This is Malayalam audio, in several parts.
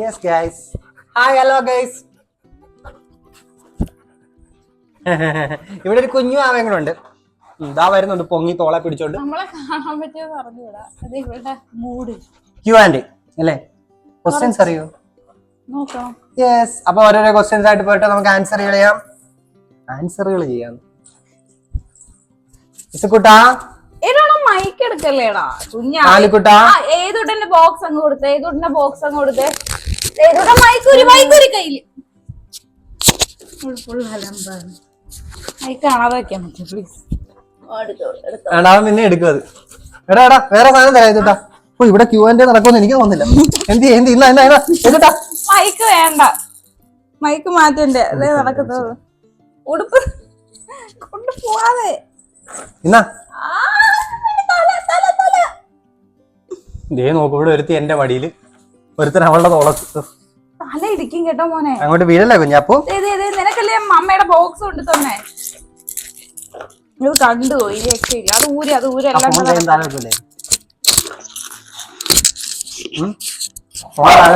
Yes guys hi hello guys ഇവിടെ ഒരു കുഞ്ഞു ആവങ്ങളുണ്ട് ഇതാ വരുന്നുണ്ട് പൊങ്ങി തോളെ പിടിച്ചോണ്ട്. നമ്മളെ കാണാൻ പറ്റിയെന്ന് അറിഞ്ഞൂടാ. അത് ഇവളുടെ മൂഡ് ക്യൂ ആൻഡ് അല്ലേ? ക്വസ്റ്റ്യൻസ് അറിയോ? നോക്കാം. യെസ് അപ്പൊ ഓരോരോ ക്വസ്റ്റ്യൻസ് ആയിട്ട് പോയിട്ട് നമുക്ക് ആൻസറുകൾ ചെയ്യാം. ആൻസറുകൾ ചെയ്യാം. ഇസുക്കുട്ടാ. ഏതാണ് മൈക്ക് എടുക്കല്ലേടാ? കുഞ്ഞാ. ആലിക്കുട്ടാ. ബോക്സ് അങ്ങ് കൊടുത്തേ? ഏതുടന്റെ ബോക്സ് അങ്ങ് കൊടുത്തേ? ഏതുടെ മൈക്ക് കാണാതെ വെക്കാൻ പറ്റും പ്ലീസ് എടുത്തോ എടുത്തോ. അവൻ പിന്നെ എടുക്കും എടാ എടാ വേറെ സാധനം തരാം ഇതുട്ടാ ഓ ഇവിടെ ക്യൂ ആൻഡ് നടക്കുമെന്ന് എനിക്ക് തോന്നുന്നില്ല. എന്ത് എന്ത് ഇന്ന എന്നാ എന്നാ എന്നിട്ടാ മൈക്ക് വേണ്ട. മൈക്ക് മാറ്റണ്ടേ? അതേ നടക്കുന്നത് ഉടുപ്പ് കൊണ്ട് പോവാതെ. ദേ നോക്കൂ ഇവിടെ ഒരുത്തി എന്റെ മടിയിൽ ഒരുത്തൻ അവളുടെ തോളത്ത് തല ഇടിക്കും കേട്ടോ മോനെ. അങ്ങോട്ട് വീഴല്ലേ ദേ, ദേ, നിനക്കല്ലേ അമ്മയുടെ ബോക്സ് കൊണ്ട് തന്നെ. കണ്ടു അത് ഊരി അത് ഊരി എല്ലാം അപ്പം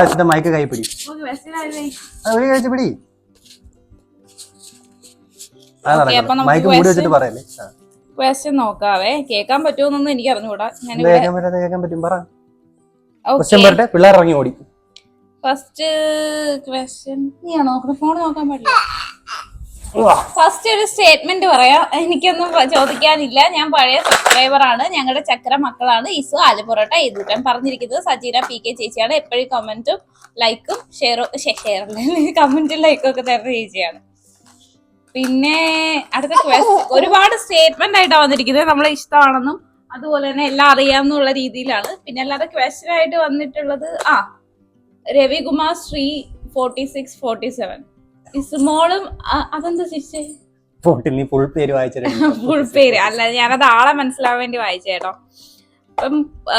വെച്ചിട്ട് മൈക്ക് കൈ പിടി. ഒരു കഴിച്ച് പിടി. അപ്പൊ മൈക്ക് മൂടി വെച്ചിട്ട് പറയല്ലേ. ക്വസ്റ്റ്യൻ നോക്കാവേ. കേൾക്കാൻ പറ്റുമോന്നൊന്നും എനിക്ക് അറിഞ്ഞുകൂടാ. കേൾക്കാൻ പറ്റാതെ കേൾക്കാൻ പറ്റും. പറ. ക്വസ്റ്റ്യൻ പറട്ടെ പിള്ളേർ ഇറങ്ങി ഓടി. ഫസ്റ്റ് ക്വസ്റ്റ്യൻ നീയാണോ ഫോൺ നോക്കാൻ പാടില്ല. ഫസ്റ്റ് ഒരു സ്റ്റേറ്റ്മെന്റ് പറയാം. എനിക്കൊന്നും ചോദിക്കാനില്ല. ഞാൻ പഴയ സബ്സ്ക്രൈബർ ആണ്. ഞങ്ങളുടെ ചക്ര മക്കളാണ്. ഇസു ആലുപൊറോട്ട എഴുതിട്ടാൻ പറഞ്ഞിരിക്കുന്നത്. സജീന പി കെ ചേച്ചിയാണ്. എപ്പോഴും കമന്റും ലൈക്കും ഷെയറും ഷെയർ കമന്റും ലൈക്കും ഒക്കെ തരുന്ന ചേച്ചിയാണ്. പിന്നെ അടുത്ത ക്വസ്റ്റ് ഒരുപാട് സ്റ്റേറ്റ്മെന്റ് ആയിട്ടാണ് വന്നിരിക്കുന്നത്. നമ്മളെ ഇഷ്ടമാണെന്നും അതുപോലെ തന്നെ എല്ലാം അറിയാമെന്നുള്ള രീതിയിലാണ്. പിന്നെ അല്ലാതെ ക്വസ്റ്റ്യൻ ആയിട്ട് വന്നിട്ടുള്ളത് ആ Ravikumar Sree forty six forty seven ഇസ്മോളും അതെന്താ ശിക്ഷ നീ ഫുൾ പേര് ഫുൾ പേര്. അല്ല ഞാനത് ആളെ മനസ്സിലാവാൻ വേണ്ടി വായിച്ചേട്ടോ അപ്പം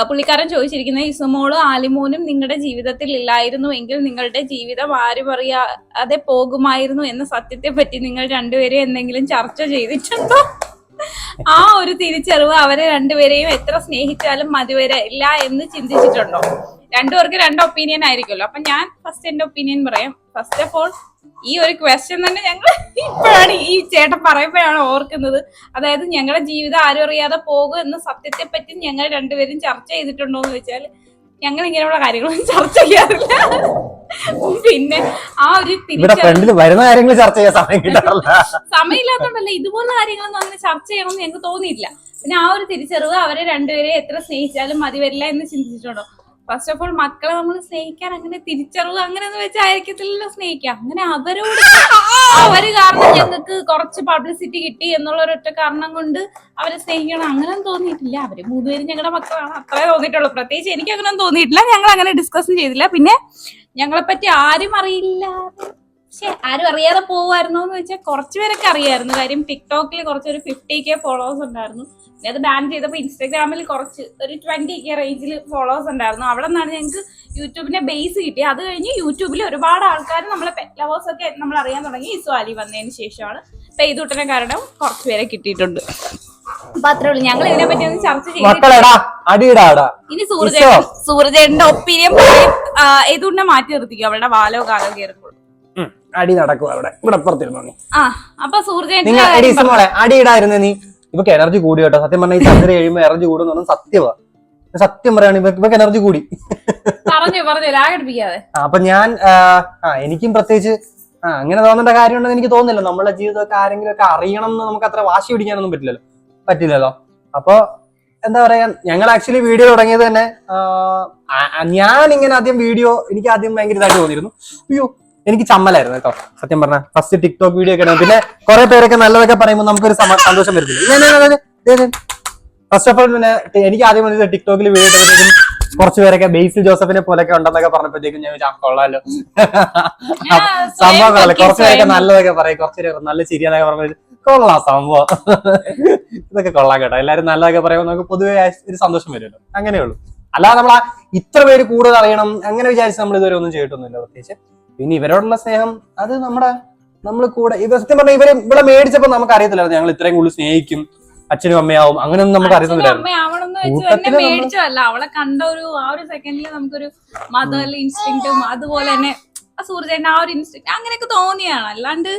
പുള്ളിക്കാരൻ ചോദിച്ചിരിക്കുന്നത് ഇസുമോളും ആലിമോനും നിങ്ങളുടെ ജീവിതത്തിൽ ഇല്ലായിരുന്നു എങ്കിൽ നിങ്ങളുടെ ജീവിതം ആരും അറിയാതെ പോകുമായിരുന്നു എന്ന സത്യത്തെ പറ്റി നിങ്ങൾ രണ്ടുപേരെയും എന്തെങ്കിലും ചർച്ച ചെയ്തിട്ടുണ്ടോ? ആ ഒരു തിരിച്ചറിവ് അവരെ രണ്ടുപേരെയും എത്ര സ്നേഹിച്ചാലും മതിവരില്ല എന്ന് ചിന്തിച്ചിട്ടുണ്ടോ? രണ്ടുപേർക്ക് രണ്ട് ഒപ്പീനിയൻ ആയിരിക്കുമല്ലോ. അപ്പൊ ഞാൻ ഫസ്റ്റ് എന്റെ ഒപ്പീനിയൻ പറയാം. ഫസ്റ്റ് ഓഫ് ഓൾ ഈ ഒരു ക്വസ്റ്റ്യൻ തന്നെ ഞങ്ങൾ ഇപ്പോഴാണ് ഈ ചേട്ടൻ പറയുമ്പോഴാണ് ഓർക്കുന്നത്. അതായത് ഞങ്ങളുടെ ജീവിതം ആരും അറിയാതെ പോകും എന്ന സത്യത്തെ പറ്റി ഞങ്ങൾ രണ്ടുപേരും ചർച്ച ചെയ്തിട്ടുണ്ടോ എന്ന് വെച്ചാൽ ഞങ്ങൾ ഇങ്ങനെയുള്ള കാര്യങ്ങളൊന്നും ചർച്ച ചെയ്യാറില്ല. പിന്നെ ആ ഒരു ഇവിടെ ഫ്രണ്ടിൽ വരുന്ന കാര്യങ്ങൾ ചർച്ച ചെയ്യാൻ സമയം കിട്ടാറില്ല. സമയമില്ലാത്തോണ്ടല്ല ഇതുപോലുള്ള കാര്യങ്ങളൊന്നും അങ്ങനെ ചർച്ച ചെയ്യണമെന്ന് ഞങ്ങൾക്ക് തോന്നിയില്ല പിന്നെ ആ ഒരു തിരിച്ചറിവ് അവരെ രണ്ടുപേരെ എത്ര സ്നേഹിച്ചാലും മതി വരില്ല എന്ന് ചിന്തിച്ചിട്ടുണ്ടോ? ഫസ്റ്റ് ഓഫ് ഓൾ മക്കളെ നമ്മൾ സ്നേഹിക്കാൻ അങ്ങനെ തിരിച്ചറിവ് അങ്ങനെ വെച്ചായിരിക്കത്തില്ലല്ലോ സ്നേഹിക്കുക അങ്ങനെ അവരോട് അവർ കാരണം ഞങ്ങൾക്ക് കുറച്ച് പബ്ലിസിറ്റി കിട്ടി എന്നുള്ള ഒരൊറ്റ കാരണം കൊണ്ട് അവരെ സ്നേഹിക്കണം. അങ്ങനെ തോന്നിയിട്ടില്ല. അവർ മൂന്നുപേരും ഞങ്ങളുടെ മക്കളാണ്. അത്രേ തോന്നിയിട്ടുള്ളൂ. പ്രത്യേകിച്ച് എനിക്ക് അങ്ങനെ തോന്നിയിട്ടില്ല. ഞങ്ങൾ അങ്ങനെ ഡിസ്കസ് ചെയ്തില്ല. പിന്നെ ഞങ്ങളെ പറ്റി ആരും അറിയില്ല. പക്ഷെ ആരും അറിയാതെ പോവായിരുന്നോ എന്ന് വെച്ചാൽ കുറച്ചുപേരൊക്കെ അറിയായിരുന്നു. കാര്യം ടിക്ടോക്കിൽ കുറച്ചൊരു ഫിഫ്റ്റി കെ ഫോളോവേഴ്സ് ഉണ്ടായിരുന്നു. പിന്നെ അത് ബാൻ ചെയ്തപ്പോൾ ഇൻസ്റ്റാഗ്രാമിൽ കുറച്ച് ഒരു ട്വന്റി കെ റേഞ്ചിൽ ഫോളോവേഴ്സ് ഉണ്ടായിരുന്നു. അവിടെ നിന്നാണ് ഞങ്ങൾക്ക് യൂട്യൂബിന്റെ ബേസ് കിട്ടി അത് കഴിഞ്ഞ് യൂട്യൂബിൽ ഒരുപാട് ആൾക്കാർ നമ്മളെ ലവേഴ്സ് ഒക്കെ നമ്മൾ അറിയാൻ തുടങ്ങി ഈ സ്വാലി വന്നതിന് ശേഷമാണ്. പെയ്തുട്ടനെ കാരണം കുറച്ച് പേരെ കിട്ടിയിട്ടുണ്ട്. അപ്പൊ അത്രേ ഉള്ളൂ. ഞങ്ങൾ ഇതിനെ പറ്റി ഒന്ന് ചർച്ച ചെയ്യും ഇനി സൂര്യചേട്ടൻ സൂര്യചേട്ടന്റെ ഒപ്പീനിയൻ ഏതുകൊണ്ട് മാറ്റി നിർത്തിക്കും? അവളുടെ വാലോ കാലോ കയറുമ്പോൾ. അടി നടക്കും അവിടെ. ഇവിടെ പുറത്തിരുന്നോ ആ അപ്പൊ സൂര്യചേട്ടൻ അടി ഇടായിരുന്നു നീ? ഇവക്ക് എനർജി കൂടി കേട്ടോ. സത്യം പറഞ്ഞാൽ ഈ ചന്ദ്ര കഴിയുമ്പോ എനർജി കൂടുന്ന പറഞ്ഞാൽ സത്യമാ സത്യം പറയാണ് ഇവക്ക് ഇവക്ക് എനർജി കൂടി. പറഞ്ഞു പറഞ്ഞു ലാഗടിപ്പിക്കാതെ അപ്പൊ ഞാൻ ആ, എനിക്കും പ്രത്യേകിച്ച് ആ അങ്ങനെ തോന്നേണ്ട കാര്യമുണ്ടെന്ന് എനിക്ക് തോന്നുന്നില്ല. നമ്മളെ ജീവിതമൊക്കെ ആരെങ്കിലും ഒക്കെ അറിയണം എന്ന് നമുക്ക് അത്ര വാശി പിടിക്കാനൊന്നും പറ്റില്ലല്ലോ. പറ്റില്ലല്ലോ. അപ്പൊ എന്താ പറയാ ഞങ്ങൾ ആക്ച്വലി വീഡിയോ തുടങ്ങിയത് തന്നെ ഞാൻ ഇങ്ങനെ ആദ്യം വീഡിയോ എനിക്ക് ആദ്യം ഭയങ്കര ഇതായിട്ട് തോന്നിയിരുന്നു. അയ്യോ എനിക്ക് ചമ്മലായിരുന്നു കേട്ടോ. സത്യം പറഞ്ഞ ഫസ്റ്റ് ടിക്ടോക്ക് വീഡിയോ ഒക്കെ പിന്നെ കുറെ പേരൊക്കെ നല്ലതൊക്കെ പറയുമ്പോൾ നമുക്കൊരു ഒരു സന്തോഷം വരുന്നില്ല ഫസ്റ്റ് ഓഫ് ഓൾ പിന്നെ എനിക്ക് ആദ്യം വന്നത് ടിക്ടോക്കിൽ വീഡിയോ ഇട്ടപ്പോഴത്തേക്കും കുറച്ച് പേരൊക്കെ ബേസിൽ ജോസഫിനെ പോലൊക്കെ ഉണ്ടെന്നൊക്കെ പറഞ്ഞപ്പോഴത്തേക്കും ഞാൻ വിചാരിച്ചു, കൊള്ളാലോ. സംഭവം കൊള്ളാം കുറച്ച് പേരൊക്കെ നല്ലതൊക്കെ പറയും. കുറച്ച് പേര് നല്ല ചിരിയാന്നൊക്കെ പറഞ്ഞു കൊള്ളാം സംഭവം. ഇതൊക്കെ കൊള്ളാം കേട്ടോ. എല്ലാരും നല്ലതൊക്കെ പറയുമ്പോൾ നമുക്ക് പൊതുവെ ഒരു സന്തോഷം വരുമല്ലോ. അങ്ങനെയുള്ളൂ. അല്ലാതെ നമ്മൾ ഇത്ര പേര് കൂടുതൽ അറിയണം അങ്ങനെ വിചാരിച്ച് നമ്മൾ ഇതുവരെ ഒന്നും ചെയ്തിട്ടൊന്നുമില്ല പ്രത്യേകിച്ച്. പിന്നെ ഇവരോടുള്ള സ്നേഹം അത് നമ്മുടെ നമ്മൾ കൂടെ ഇത് സത്യം പറഞ്ഞാൽ ഇവരെ ഇവിടെ മേടിച്ചപ്പോ നമുക്ക് അറിയത്തില്ലായിരുന്നു ഞങ്ങൾ ഇത്രയും കൂടുതൽ സ്നേഹിക്കും അച്ഛനും അമ്മയാവും അങ്ങനെയൊന്നും നമുക്ക് അറിയത്തില്ലായിരുന്നു അവളെ കണ്ട ഒരു ആ ഒരു സെക്കൻഡിൽ നമുക്കൊരു മദർ ഇൻസ്റ്റിങ്റ്റും അതുപോലെ തന്നെ ആ സൂര്യചേട്ടൻ ആ ഒരു ഇൻസ്റ്റിങ് അങ്ങനെയൊക്കെ തോന്നിയാണ് അല്ലാണ്ട്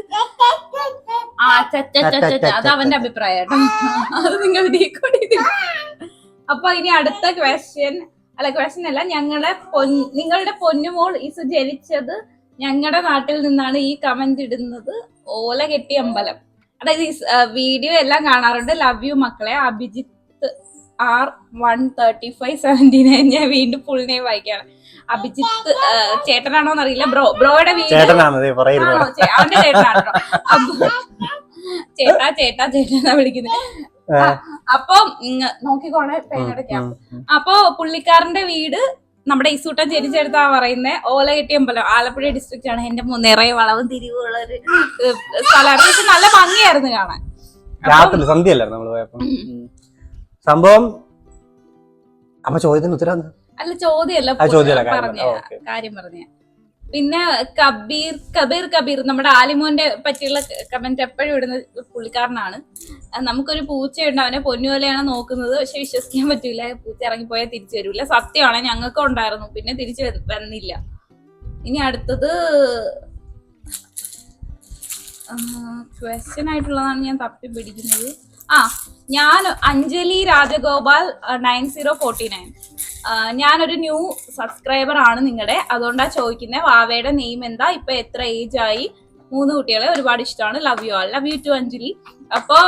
ആ അത് അവന്റെ അഭിപ്രായം അത് നിങ്ങൾ അപ്പൊ ഇനി അടുത്ത ക്വസ്റ്റ്യൻ അല്ല ക്വസ്റ്റ്യൻ അല്ല ഞങ്ങളുടെ പൊൻ- നിങ്ങളുടെ പൊന്നുമോൾ ഇസ് ജനിച്ചത് ഞങ്ങളുടെ നാട്ടിൽ നിന്നാണ് ഈ കമന്റ് ഇടുന്നത് ഓല കെട്ടി അമ്പലം. അതായത് ഈ വീഡിയോ എല്ലാം കാണാറുണ്ട്. ലവ് യു മക്കളെ. Abhijith R one thirty five seventy nine ഞാൻ വീണ്ടും ഫുൾ നെയിം വായിക്കാണ് അഭിജിത്ത് ചേട്ടനാണോ എന്നറിയില്ല. ബ്രോ ബ്രോയുടെ വീട് അവന്റെ ചേട്ടനാണോ ചേട്ടാ ചേട്ടാ ചേട്ടാ വിളിക്കുന്നത് അപ്പൊ നോക്കിക്കോണേ ഉം. അപ്പൊ പുള്ളിക്കാരന്റെ വീട് നമ്മുടെ ഇസൂട്ടൻ ജനിച്ചെടുത്താ പറയുന്നത് ഓലകെട്ടി അമ്പലം ആലപ്പുഴ ഡിസ്ട്രിക്റ്റ് ആണ് എന്റെ നിറയെ വളവും തിരിവുള്ള ഒരു സ്ഥലമാണ് പക്ഷെ നല്ല ഭംഗിയായിരുന്നു കാണാൻ. രാത്രി സന്ധ്യയല്ലായിരുന്നു നമ്മൾ പോയപ്പോ? സംഭവം അപ്പൊ ചോദ്യത്തിന് ഉത്തരം അല്ല ചോദ്യല്ല ചോദ്യമല്ല, കാര്യം പറഞ്ഞ പിന്നെ കബീർ കബീർ കബീർ നമ്മുടെ ആലിമോന്റെ പറ്റിയുള്ള കമന്റ് എപ്പോഴും ഇടുന്ന പുള്ളിക്കാരനാണ്. നമുക്കൊരു പൂച്ചയുണ്ട് അവനെ പൊന്നുപോലെയാണ് നോക്കുന്നത്. പക്ഷെ വിശ്വസിക്കാൻ പറ്റൂല. പൂച്ച ഇറങ്ങിപ്പോയാൽ തിരിച്ചു വരൂല. സത്യമാണ് ഞങ്ങൾക്കും ഉണ്ടായിരുന്നു. പിന്നെ തിരിച്ചു വന്നില്ല. ഇനി അടുത്തത് ക്വസ്റ്റ്യൻ ആയിട്ടുള്ളതാണ് ഞാൻ തപ്പി പിടിക്കുന്നത്. ആ ഞാൻ Anjali Rajagopal nine zero forty nine ഞാനൊരു ന്യൂ സബ്സ്ക്രൈബർ ആണ് നിങ്ങളുടെ അതുകൊണ്ടാണ് ചോദിക്കുന്നത് വാവയുടെ നെയിം എന്താ? ഇപ്പൊ എത്ര ഏജ് ആയി മൂന്ന് കുട്ടികളെ ഒരുപാട് ഇഷ്ടമാണ്. Love you all love you too Anjali. അപ്പോ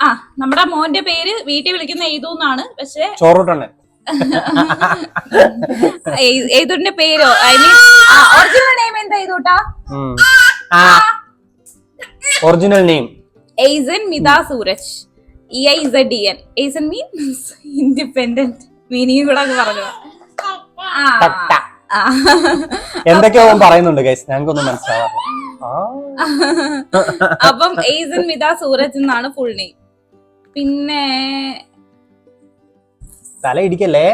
ആ, നമ്മുടെ മോന്റെ പേര് വീട്ടിൽ വിളിക്കുന്ന ഏതു എന്നാണ്. പക്ഷെ എയ്തുന്റെ പേരോ? ഐ മീൻ ഒറിജിനൽ നെയിം എന്താ. ആ original name Eizen Mitha Suraj. E I Z D N Eizen means independent meaning കൂടെ അങ്ങ് പറഞ്ഞു. എന്തൊക്കെയോ പറയുന്നുണ്ട് ഗൈസ് ഞങ്ങൾക്കൊന്നും മനസ്സിലാവാറില്ല ആ. അപ്പം എയ്സൻ മിത സൂരജ് എന്നാണ് ഫുൾ നെയിം പിന്നെ തല ഇടിക്കല്ലേ?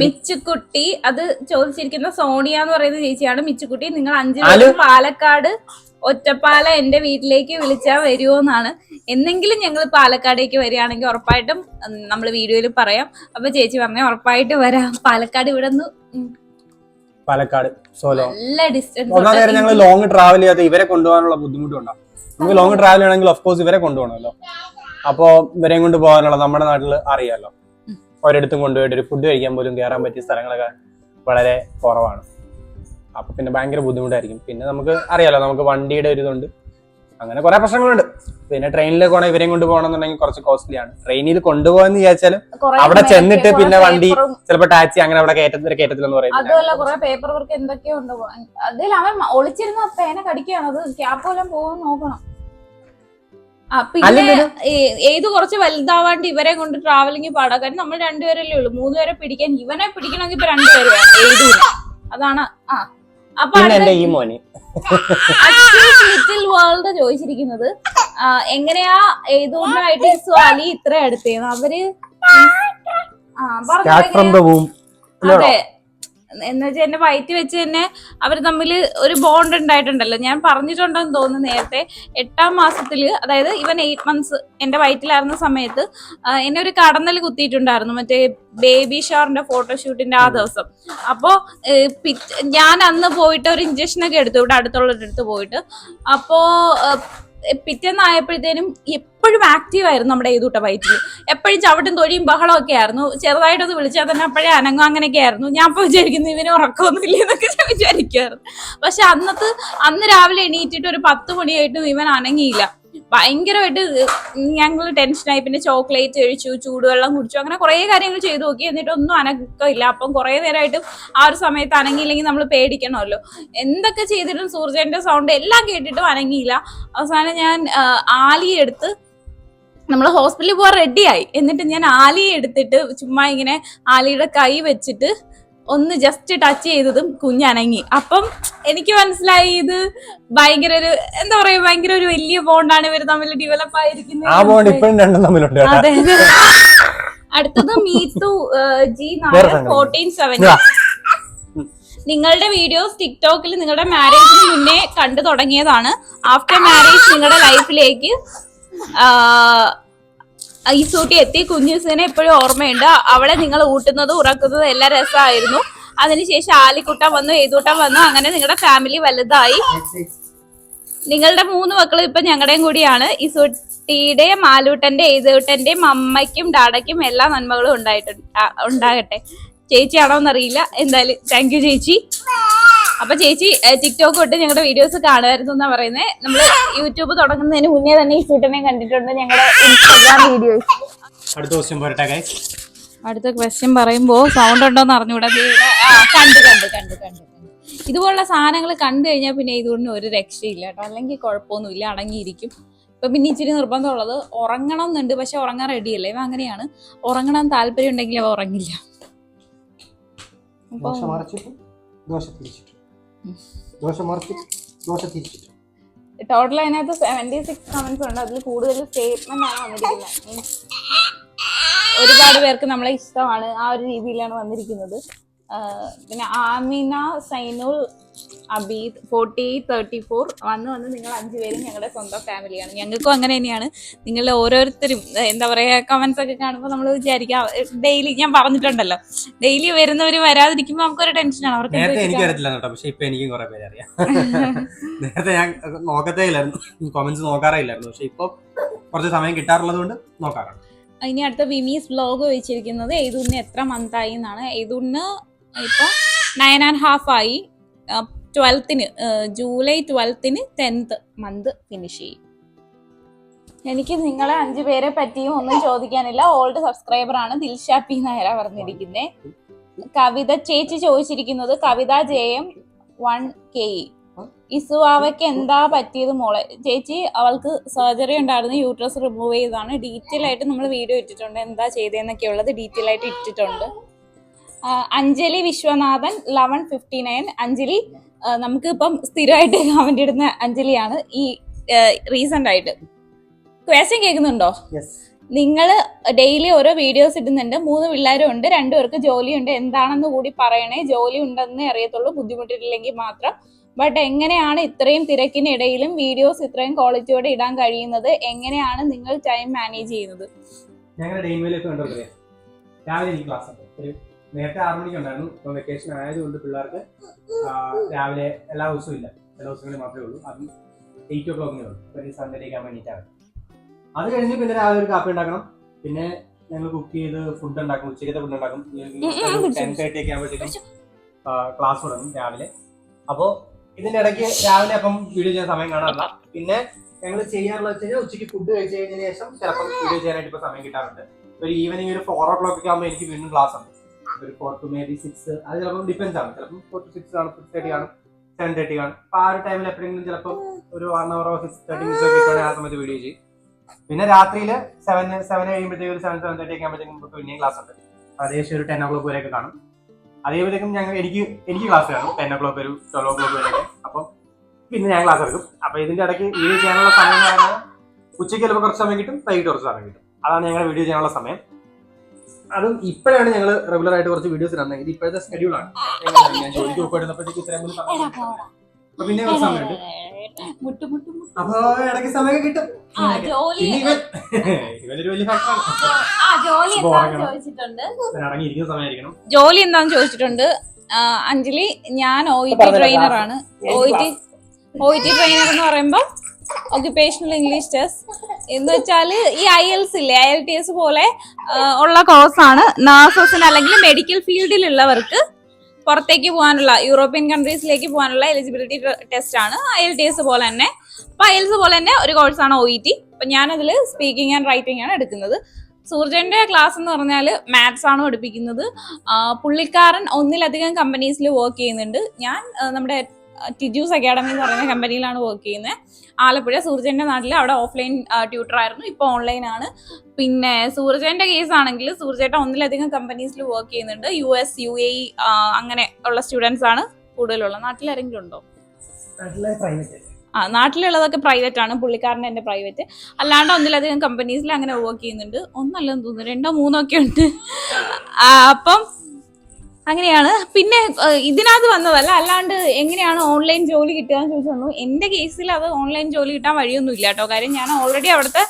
മിച്ചുക്കുട്ടി അത് ചോദിച്ചിരിക്കുന്ന സോണിയ എന്ന് പറയുന്ന ചേച്ചിയാണ് മിച്ചുക്കുട്ടി. നിങ്ങൾ അഞ്ചു പാലക്കാട് ഒറ്റപ്പാല എന്റെ വീട്ടിലേക്ക് വിളിച്ചാൽ വരുമോ എന്നാണ് എന്നെങ്കിലും ഞങ്ങൾ പാലക്കാടേക്ക് വരികയാണെങ്കിൽ ഉറപ്പായിട്ടും നമ്മൾ വീഡിയോയിൽ പറയാം. അപ്പൊ ചേച്ചി പറഞ്ഞ ഉറപ്പായിട്ട് വരാം. പാലക്കാട് ഇവിടെ നിന്ന് പാലക്കാട് സോലോ. നല്ല ഡിസ്റ്റൻസ് ഞങ്ങൾ ലോങ് ട്രാവൽ ചെയ്യാതെ ഇവരെ കൊണ്ടുപോകാനുള്ള ബുദ്ധിമുട്ടുണ്ടാവും നമുക്ക് ലോങ് ട്രാവൽ ചെയ്യണമെങ്കിൽ ഓഫ് കോഴ്സ് ഇവരെ കൊണ്ടുപോകണമല്ലോ. അപ്പോ ഇവരെയും കൊണ്ട് പോകാനുള്ള നമ്മുടെ നാട്ടിൽ അറിയാലോ. ഒരിടത്തും കൊണ്ടുപോയിട്ട് ഒരു ഫുഡ് കഴിക്കാൻ പോലും കയറാൻ പറ്റിയ സ്ഥലങ്ങളൊക്കെ വളരെ കുറവാണ്. അപ്പൊ പിന്നെ ഭയങ്കര ബുദ്ധിമുട്ടായിരിക്കും. പിന്നെ നമുക്ക് അറിയാലോ നമുക്ക് വണ്ടിയുടെ ഒരു ഇതുണ്ട്. അങ്ങനെ കുറെ പ്രശ്നങ്ങളുണ്ട്. പിന്നെ ട്രെയിനിൽ പോകണം ഇവരെയും കൊണ്ട് പോകണമെന്നുണ്ടെങ്കിൽ കുറച്ച് കോസ്റ്റ്ലി ആണ്. ട്രെയിനിൽ കൊണ്ടുപോകാന്ന് വിചാരിച്ചാലും അവിടെ ചെന്നിട്ട് പിന്നെ വണ്ടി ചിലപ്പോ ടാക്സി അങ്ങനെ അവിടെ കയറ്റത്തിൽ കയറ്റത്തില്ലെന്ന് അതുമല്ല കുറെ പേപ്പർ വർക്ക് എന്തൊക്കെയോ ഉണ്ട്. അതിൽ അവൻ ഒളിച്ചിരുന്ന പേന കടിക്കുകയാണ്. അത് നോക്കണം. ആ പിന്നെ ഏത് കുറച്ച് വലുതാവാണ്ട് ഇവരെ കൊണ്ട് ട്രാവലിംഗ് പാടാ കാരണം നമ്മൾ രണ്ടുപേരല്ലേ ഉള്ളൂ. മൂന്നുപേരെ പിടിക്കാൻ ഇവനെ പിടിക്കണമെങ്കിൽ ഇപ്പൊ രണ്ടുപേര് അതാണ് ആ. പിന്നെ എന്റെ ഈ മോന്. ലിറ്റിൽ വേൾഡ് ചോദിച്ചിരിക്കുന്നത്. ആ, എങ്ങനെയാ ഏതുകൊണ്ടായിട്ട് സ്വാലി ഇത്ര അടുത്തേന്ന്? അവർ ആ സ്റ്റാർട്ട് ഫ്രം ദ വൂം അതെ. എന്ന് വെച്ചാൽ എന്നെ വയറ്റി വെച്ച് തന്നെ അവർ തമ്മിൽ ഒരു ബോണ്ട് ഉണ്ടായിട്ടുണ്ടല്ലോ. ഞാൻ പറഞ്ഞിട്ടുണ്ടെന്ന് തോന്നുന്നു നേരത്തെ എട്ടാം മാസത്തിൽ അതായത് ഇവൻ എയ്റ്റ് മന്ത്സ് എന്റെ വയറ്റിലായിരുന്ന സമയത്ത് എന്നെ ഒരു കടന്നൽ കുത്തിയിട്ടുണ്ടായിരുന്നു. മറ്റേ ബേബി ഷവറിന്റെ ഫോട്ടോഷൂട്ടിന്റെ ആ ദിവസം. അപ്പോ ഞാൻ അന്ന് പോയിട്ട് ഒരു ഇഞ്ചക്ഷൻ ഒക്കെ എടുത്തു. ഇവിടെ അടുത്തുള്ളൊരിടത്ത് പോയിട്ട്. അപ്പോ ഏ, പിറ്റേന്നായപ്പോഴത്തേനും എപ്പോഴും ആക്റ്റീവ് ആയിരുന്നു നമ്മുടെ ഏതൂട്ട വയറ്റിൽ എപ്പോഴും ചവിട്ടും തൊഴിയും ബഹളം ഒക്കെ ആയിരുന്നു. ചെറുതായിട്ടൊന്ന് വിളിച്ചാൽ തന്നെ അപ്പോഴേ അനങ്ങും അങ്ങനെയൊക്കെ ആയിരുന്നു. ഞാൻ ഇപ്പോൾ വിചാരിക്കുന്നു ഇവന് ഉറക്കമൊന്നും ഇല്ല എന്നൊക്കെ ഞാൻ വിചാരിക്കുമായിരുന്നു പക്ഷെ അന്നത്തെ അന്ന് രാവിലെ എണീറ്റിട്ട് ഒരു പത്ത് മണിയായിട്ടും ഇവൻ അനങ്ങിയില്ല. ഭയങ്കരമായിട്ട് ഞങ്ങൾ ടെൻഷനായി പിന്നെ ചോക്ലേറ്റ് കഴിച്ചു ചൂടുവെള്ളം കുടിച്ചു അങ്ങനെ കുറേ കാര്യങ്ങൾ ചെയ്തു നോക്കി. എന്നിട്ടൊന്നും അനക്കമില്ല. അപ്പം കുറേ നേരമായിട്ടും ആ ഒരു സമയത്ത് അനങ്ങിയില്ലെങ്കിൽ നമ്മൾ പേടിക്കണമല്ലോ. എന്തൊക്കെ ചെയ്തിട്ടും സൂർജന്റെ സൗണ്ട് എല്ലാം കേട്ടിട്ടും അനങ്ങിയില്ല. അവസാനം ഞാൻ ആലിയെടുത്ത് നമ്മൾ ഹോസ്പിറ്റലിൽ പോകാൻ റെഡിയായി എന്നിട്ട് ഞാൻ ആലി എടുത്തിട്ട് ചുമ്മാ ഇങ്ങനെ ആലിയുടെ കൈ വെച്ചിട്ട് ഒന്ന് ജസ്റ്റ് ടച്ച് ചെയ്തതും കുഞ്ഞനങ്ങി അപ്പം എനിക്ക് മനസ്സിലായി ഇത് ഭയങ്കര ഒരു എന്താ പറയാ ഭയങ്കര ഒരു വലിയ ബോണ്ടാണ് ഇവർ തമ്മിൽ ഡെവലപ്പ് ആയിരിക്കുന്നത് അതെ. അടുത്തത് മീത്തു ജി സംഗതി. Fourteen seven. നിങ്ങളുടെ വീഡിയോസ് ടിക്ടോക്കിൽ നിങ്ങളുടെ മാരേജിന് മുന്നേ കണ്ടു തുടങ്ങിയതാണ് ആഫ്റ്റർ മാരേജ് നിങ്ങളുടെ ലൈഫിലേക്ക് ഈസൂട്ടി എത്തി കുഞ്ഞുസിനെ ഇപ്പോഴും ഓർമ്മയുണ്ട്. അവളെ നിങ്ങൾ ഊട്ടുന്നതും ഉറക്കുന്നതും എല്ലാം രസമായിരുന്നു. അതിനുശേഷം ആലിക്കുട്ടം വന്നു ഏതൂട്ടം വന്നു. അങ്ങനെ നിങ്ങളുടെ ഫാമിലി വലുതായി. നിങ്ങളുടെ മൂന്ന് മക്കളും ഇപ്പൊ ഞങ്ങളുടെയും കൂടിയാണ്. ഇസുട്ടിയുടെയും മാലൂട്ടന്റെ ഏതൂട്ടന്റെയും അമ്മയ്ക്കും ഡാഡയ്ക്കും എല്ലാ നന്മകളും ഉണ്ടായിട്ടുണ്ട്. ഉണ്ടാകട്ടെ. ചേച്ചിയാണോന്നറിയില്ല എന്തായാലും താങ്ക് യു ചേച്ചി. അപ്പൊ ചേച്ചി ടിക്ടോക്ക് തൊട്ട് ഞങ്ങളുടെ വീഡിയോസ് കാണുമായിരുന്നു എന്നാ പറയുന്നത് നമ്മൾ യൂട്യൂബ് തുടങ്ങുന്നതിന് മുന്നേ തന്നെ ഈ സൂട്ടനെ കണ്ടിട്ടുണ്ട് ഞങ്ങളുടെ ഇൻസ്റ്റാഗ്രാം വീഡിയോസ് അടുത്ത ക്വസ്റ്റ്യൻ പോരട്ടെ ഗൈസ് അടുത്ത ക്വസ്റ്റ്യൻ പറയുമ്പോ സൗണ്ട് ഉണ്ടോന്ന് അറിഞ്ഞൂടാ കണ്ടു കണ്ടു കണ്ടു കണ്ടു ഇതുപോലുള്ള സാധനങ്ങൾ കണ്ടു കഴിഞ്ഞാൽ പിന്നെ ഇതുകൊണ്ട് ഒരു രക്ഷയില്ല കേട്ടോ. അല്ലെങ്കിൽ കുഴപ്പമൊന്നുമില്ല അടങ്ങിയിരിക്കും. ഇപ്പൊ പിന്നെ ഇച്ചിരി നിർബന്ധമുള്ളത് ഉറങ്ങണം എന്നുണ്ട് പക്ഷെ ഉറങ്ങാൻ റെഡിയല്ലേ ഇവ അങ്ങനെയാണ്. ഉറങ്ങണം താല്പര്യം ഉണ്ടെങ്കിൽ അവ ഉറങ്ങില്ല. അപ്പൊ ദോശ മറിച്ചിട്ട് ദോശ തിരിച്ചിട്ട്. ദോശ മറിച്ച് ദോശ തിരിച്ചിട്ടു ടോട്ടൽ അതിനകത്ത് സെവന്റി സിക്സ് കമന്റ്സ് ഉണ്ട്. അതിൽ കൂടുതൽ സ്റ്റേറ്റ്മെന്റ് ആണ് വന്നിരിക്കുന്നത്. മീൻസ് ഒരുപാട് പേർക്ക് നമ്മളെ ഇഷ്ടമാണ് ആ ഒരു രീതിയിലാണ് വന്നിരിക്കുന്നത്. പിന്നെ Amina Sainul Abid forty eight thirty four വന്ന് വന്ന് നിങ്ങൾ അഞ്ചുപേരും ഞങ്ങളുടെ സ്വന്തം ഫാമിലിയാണ് ഞങ്ങൾക്കും അങ്ങനെ തന്നെയാണ്. നിങ്ങൾ ഓരോരുത്തരും എന്താ പറയുക കമന്റ്സ് ഒക്കെ കാണുമ്പോൾ നമ്മൾ വിചാരിക്കാം ഡെയിലി ഞാൻ പറഞ്ഞിട്ടുണ്ടല്ലോ. ഡെയിലി വരുന്നവർ വരാതിരിക്കുമ്പോൾ നമുക്കൊരു ടെൻഷനാണ് അവർക്ക് നേരത്തെ എനിക്ക്? അറിയത്തില്ല കേട്ടോ. പക്ഷെ ഇപ്പൊ എനിക്കും കുറെ പേര് അറിയാം. നേരത്തെ ഞാൻ നോക്കത്തേ ഇല്ലായിരുന്നു. കോമന്റ്സ് നോക്കാറേ ഇല്ലായിരുന്നു. പക്ഷെ ഇപ്പൊ കുറച്ച് സമയം കിട്ടാറുള്ളത് കൊണ്ട് നോക്കാറുണ്ട്. ഇനി അടുത്ത വിമീസ് ബ്ലോഗ് വെച്ചിരിക്കുന്നത് ഏതൂന്ന് എത്ര മന്ത് ആയി എന്നാണ്. ഏതൂറിന് ഇപ്പൊ നയൻ ആൻഡ് ഹാഫ് ആയി. ട്വൽത്തിന് ജൂലൈ ട്വൽത്തിന് ടെൻത്ത് മന്ത് ഫിനിഷ് ചെയ്യും. എനിക്ക് നിങ്ങളെ അഞ്ചു പേരെ പറ്റിയും ഒന്നും ചോദിക്കാനില്ല. ഓൾഡ് സബ്സ്ക്രൈബർ ആണ് ദിൽഷാ പി നായര പറഞ്ഞിരിക്കുന്നത് കവിത ചേച്ചി ചോദിച്ചിരിക്കുന്നത് Kavitha J M one K ഇസുവാവയ്ക്ക് എന്താ പറ്റിയത് മോളെ? ചേച്ചി അവൾക്ക് സർജറി ഉണ്ടായിരുന്നു. യൂട്രസ് റിമൂവ് ചെയ്തതാണ്. ഡീറ്റെയിൽ ആയിട്ട് നമ്മൾ വീഡിയോ ഇട്ടിട്ടുണ്ട്. എന്താ ചെയ്തതെന്നൊക്കെ ഉള്ളത് ഡീറ്റെയിൽ ആയിട്ട് ഇട്ടിട്ടുണ്ട്. Anjali Viswanathan eleven fifty nine Anjali നമുക്ക് ഇപ്പം സ്ഥിരമായിട്ട് കമന്റ് ഇടുന്ന അഞ്ജലിയാണ് ഈ റീസെന്റ് ആയിട്ട്. ക്വസ്റ്റ്യൻ കേൾക്കുന്നുണ്ടോ? നിങ്ങൾ ഡെയിലി ഓരോ വീഡിയോസ് ഇടുന്നുണ്ട്. മൂന്ന് പിള്ളേരും ഉണ്ട് രണ്ടുപേർക്ക് ജോലിയുണ്ട്. എന്താണെന്ന് കൂടി പറയണേ. ജോലി ഉണ്ടെന്നേ അറിയത്തുള്ളൂ. ബുദ്ധിമുട്ടിട്ടില്ലെങ്കിൽ മാത്രം. ബട്ട് എങ്ങനെയാണ് ഇത്രയും തിരക്കിനിടയിലും വീഡിയോസ് ഇത്രയും ക്വാളിറ്റിയോടെ ഇടാൻ കഴിയുന്നത്? എങ്ങനെയാണ് നിങ്ങൾ ടൈം മാനേജ് ചെയ്യുന്നത്? ഞങ്ങളുടെ കണ്ടോറിയാം രാവിലെ എനിക്ക് ക്ലാസ് ഉണ്ട്. ഒരു നേരത്തെ ആറ് മണിക്ക് ഉണ്ടായിരുന്നു. ഇപ്പൊ വെക്കേഷൻ ആയതുകൊണ്ട് പിള്ളേർക്ക് രാവിലെ എല്ലാ ദിവസവും ഇല്ല. എല്ലാ ദിവസങ്ങളിൽ മാത്രമേ ഉള്ളൂ. അതും എയ്റ്റ് ഓ ക്ലോക്കിനേ ഉള്ളൂ. ഒരു തേർട്ടി വേണ്ടിയിട്ടാണ്. അത് കഴിഞ്ഞ് പിന്നെ രാവിലെ ഒരു കാപ്പി ഉണ്ടാക്കണം. പിന്നെ ഞങ്ങൾ കുക്ക് ചെയ്ത് ഫുഡ് ഉണ്ടാക്കും. ഉച്ചക്കത്തെ ഫുഡ് ഉണ്ടാക്കും. ടെൻ തേർട്ടി ഒക്കെ ആകുമ്പോഴത്തേക്കും ക്ലാസ് തുടങ്ങും രാവിലെ. അപ്പോൾ ഇതിന്റെ ഇടയ്ക്ക് രാവിലെ അപ്പം വീഡിയോ ചെയ്യാൻ സമയം കാണാറില്ല. പിന്നെ ഞങ്ങൾ ചെയ്യാറുള്ള വെച്ച് കഴിഞ്ഞാൽ ഉച്ചയ്ക്ക് ഫുഡ് കഴിച്ച് കഴിഞ്ഞതിന് ശേഷം ചിലപ്പം വീഡിയോ ചെയ്യാനായിട്ട് ഇപ്പൊ സമയം കിട്ടാറുണ്ട്. ഒരു ഈവനിങ് ഒരു ഫോർ ഓ ക്ലോക്ക് ഒക്കെ ആകുമ്പോൾ എനിക്ക് വീണ്ടും ക്ലാസ് ഉണ്ട്. ഒരു four to maybe six അത് ചിലപ്പോൾ ഡിപ്പെൻസ് ആണ്. ചിലപ്പോൾ ഫോർ ടു സിക്സ് കാണും സിക്സ് തേർട്ടി കാണും സെവൻ തേർട്ടി കാണും. അപ്പൊ ആ ഒരു ടൈമിൽ എപ്പോഴെങ്കിലും ചിലപ്പോൾ ഒരു വൺ അവറോ സിക്സ് തേർട്ടി മിനിറ്റ്സ് ഒക്കെ കിട്ടുവാണെങ്കിൽ ആ സമയത്ത് വീഡിയോ ചെയ്യും. പിന്നെ രാത്രിയിൽ സെവൻ സെവൻ കഴിയുമ്പോഴത്തേക്കും ഒരു സെവൻ സെവൻ തേർട്ടി ഒക്കെ ആകുമ്പോഴത്തേക്കും നമുക്ക് പിന്നെയും ക്ലാസ് ഉണ്ട്. ഏകദേശം ഒരു ടെൻ ഓ ക്ലോക്ക് വരെയൊക്കെ കാണും. അതേപോലെയും ഞങ്ങൾ എനിക്ക് എനിക്ക് ക്ലാസ് കാണും. ടെൻ ഒ ക്ലോക്ക് ഒരു ട്വൽവ് ഒ ക്ലോക്ക് വരെയൊക്കെ അപ്പം പിന്നെ ഞാൻ ക്ലാസ് എടുക്കും. അപ്പൊ ഇതിന്റെ ഇടയ്ക്ക് വീഡിയോ ചെയ്യാനുള്ള സമയം എന്ന് പറഞ്ഞാൽ ഉച്ചയ്ക്ക് ചിലപ്പോൾ കുറച്ച് സമയം കിട്ടും വൈകിട്ട് കുറച്ച് സമയം കിട്ടും. അതാണ് ഞങ്ങൾ വീഡിയോ ചെയ്യാനുള്ള സമയം. അതും ഇപ്പോഴാണ് ഞങ്ങൾ റെഗുലർ ആയിട്ട് കുറച്ച് വീഡിയോസ് ഇടുന്നത്. ഇത് ഇപ്പോഴത്തെ ആണ്. ഞാൻ ജോലിക്ക് പോയിടുന്നപ്പോഴത്തേക്ക് ഇത്രയും കൂടി സമയം അപ്പൊ പിന്നെ കുറച്ച് സമയമുണ്ട് മുട്ടു മുട്ടു മുട്ടു. അപ്പൊ ഇടയ്ക്ക് സമയം കിട്ടും. ഇവനൊരു വലിയ ഫാക്ടറാണ് ജോലി എന്താന്ന്. ചോദിച്ചിട്ടുണ്ട്. ഇവൻ അടങ്ങിയിരിക്കുന്ന സമയമായിരിക്കണം. ജോലി എന്താന്ന് ചോദിച്ചിട്ടുണ്ട്. അഞ്ജലി ഞാൻ ഒ ഇ ടി ട്രെയിനറാണ് ട്രെയിനർ ആണ്. O E T O E T trainer എന്ന് പറയുമ്പോൾ ഒക്യുപേഷണൽ ഇംഗ്ലീഷ് ടെസ്റ്റ് എന്ന് വെച്ചാൽ ഈ ഐ എൽസ് ഇല്ലേ? ഐ എൽ ടി എസ് പോലെ ഉള്ള കോഴ്സാണ് നഴ്സസിന് അല്ലെങ്കിൽ മെഡിക്കൽ ഫീൽഡിലുള്ളവർക്ക് പുറത്തേക്ക് പോകാനുള്ള യൂറോപ്യൻ കൺട്രീസിലേക്ക് പോകാനുള്ള എലിജിബിലിറ്റി ടെസ്റ്റ് ആണ് ഐ എൽ ടി എസ് പോലെ തന്നെ. അപ്പൊ ഐ എൽസ് പോലെ തന്നെ ഒരു കോഴ്സാണ് ഒ ഇ ടി അപ്പൊ ഞാനതിൽ സ്പീക്കിംഗ് ആൻഡ് റൈറ്റിംഗ് ആണ് എടുക്കുന്നത്. സൂർജന്റെ ക്ലാസ് എന്ന് പറഞ്ഞാൽ മാത്സ് ആണ് പഠിപ്പിക്കുന്നത്. പുള്ളിക്കാരൻ ഒന്നിലധികം കമ്പനീസിൽ വർക്ക് ചെയ്യുന്നുണ്ട്. ഞാൻ നമ്മുടെ ടിജൂസ് അക്കാഡമി എന്ന് പറയുന്ന കമ്പനിയിലാണ് വർക്ക് ചെയ്യുന്നത് ആലപ്പുഴ സൂർജന്റെ നാട്ടിൽ അവിടെ ഓഫ്ലൈൻ ട്യൂട്ടർ ആയിരുന്നു. ഇപ്പോൾ ഓൺലൈൻ ആണ്. പിന്നെ സൂർജന്റെ കേസ് ആണെങ്കിൽ സൂർജേട്ട ഒന്നിലധികം കമ്പനീസിൽ വർക്ക് ചെയ്യുന്നുണ്ട്. യു എസ് യു എ അങ്ങനെ ഉള്ള സ്റ്റുഡൻസ് ആണ് കൂടുതലുള്ളത് നാട്ടിൽ ആരെങ്കിലും ഉണ്ടോ? ആ നാട്ടിലുള്ളതൊക്കെ പ്രൈവറ്റ് ആണ്. പുള്ളിക്കാരന്റെ എന്റെ പ്രൈവറ്റ് അല്ലാണ്ട് ഒന്നിലധികം കമ്പനീസിൽ അങ്ങനെ വർക്ക് ചെയ്യുന്നുണ്ട്. ഒന്നല്ലെന്ന് തോന്നുന്നു. രണ്ടോ മൂന്നോ ഒക്കെ ഉണ്ട്. അപ്പം അങ്ങനെയാണ്. പിന്നെ ഇതിനകത്ത് വന്നതല്ല അല്ലാണ്ട് എങ്ങനെയാണ് ഓൺലൈൻ ജോലി കിട്ടുക എന്ന് ചോദിച്ചു വന്നു. എന്റെ കേസിൽ അത് ഓൺലൈൻ ജോലി കിട്ടാൻ വഴിയൊന്നും ഇല്ല കേട്ടോ. കാര്യം ഞാൻ ഓൾറെഡി അവിടുത്തെ